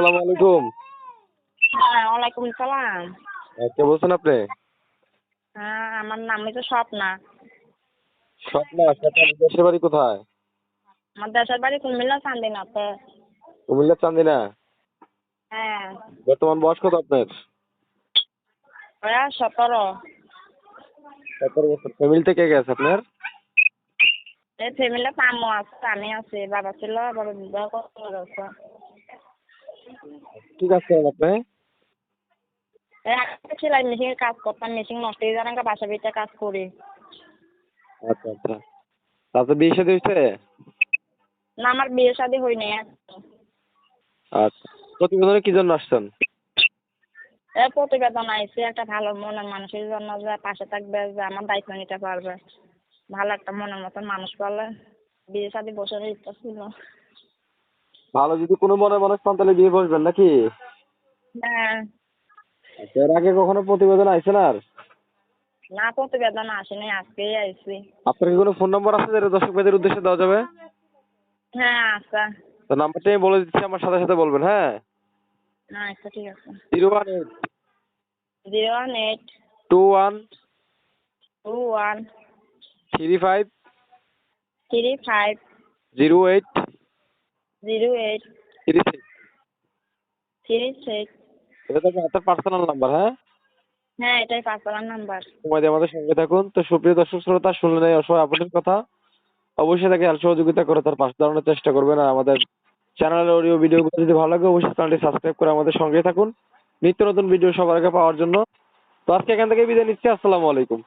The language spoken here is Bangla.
আসসালামু আলাইকুম। হ্যাঁ ওয়ালাইকুম সালাম। হ্যাঁ, কে বলছেন আপনি? হ্যাঁ আমার নামই তো স্বপ্না। স্বপ্না স্বপ্না দেশের বাড়ি কোথায়? আমার দেশের বাড়ি কুমিল্লা চান্দিনাতে। কুমিল্লা চান্দিনা? হ্যাঁ। বর্তমান বয়স কত আপনার? ওরা সতেরো। সতেরো বছর। ফ্যামিলিতে কে কে আছে আপনার? এই ফ্যামিলিতে আম্মু আছে আমি আছি বাবা ছিল আবার বিবাহ করতে গেছে। কি কাজ করেন আপনি সেলাই মেশিনের কাজ করতাম মেশিন নষ্ট হয়ে যাওয়ার বাসা বাড়িতে কাজ করি। আচ্ছা আচ্ছা। তারপর বিয়ে শাদী হয়েছে? না আমার বিয়ে শাদী হয়নি আচ্ছা। প্রতিবেদনে কি জন্য আসছেন? এ প্রতিবেদন আইছে একটা ভালো মনের মানুষের জন্য যে পাশে থাকবে যে আমার দায়িত্ব নিতে পারবে। ভালো একটা মনের মতন মানুষ পালে বিয়ে শাদী বছরের ইচ্ছা ছিল ভালো যদি কোনো মনে মানুষ পান তাহলে বিয়ে বসবেন নাকি? হ্যাঁ। আচ্ছা, এর আগে কখনো প্রতিবেদন আইছেন আর? না প্রতিবেদন আসেনি আজকেই আইছি। আপনার কি কোনো ফোন নম্বর আছে যেটা দর্শক ভাইদের উদ্দেশ্যে দেওয়া যাবে? হ্যাঁ আচ্ছা তো নাম্বারটা আমি বলে দিচ্ছি আমার সাথে সাথে বলবেন হ্যাঁ? আচ্ছা ঠিক আছে। Zero one eight. Zero one eight. Two one. Two one. Three five. Three five. Zero eight. Zero eight three six three six এটা তো আপনার পার্সোনাল নাম্বার হ্যাঁ? হ্যাঁ এটাই নাম্বার আমাদের সঙ্গে থাকুন। তো সুপ্রিয় দর্শক শ্রোতা শুনলেন এই অসহায় আপনাদের কথা অবশ্যই তাকে সহযোগিতা করে তার পাশে দাঁড়ানোর চেষ্টা করবেন আর আমাদের চ্যানেলের অডিও ভিডিওগুলো যদি ভালো লাগে অবশ্যই চ্যানেলটি সাবস্ক্রাইব করে আমাদের সঙ্গে থাকুন। নিত্য নতুন ভিডিও সবার আগে পাওয়ার জন্য। তো আজকে এখান থেকে বিদায় নিচ্ছি। আসসালামু আলাইকুম।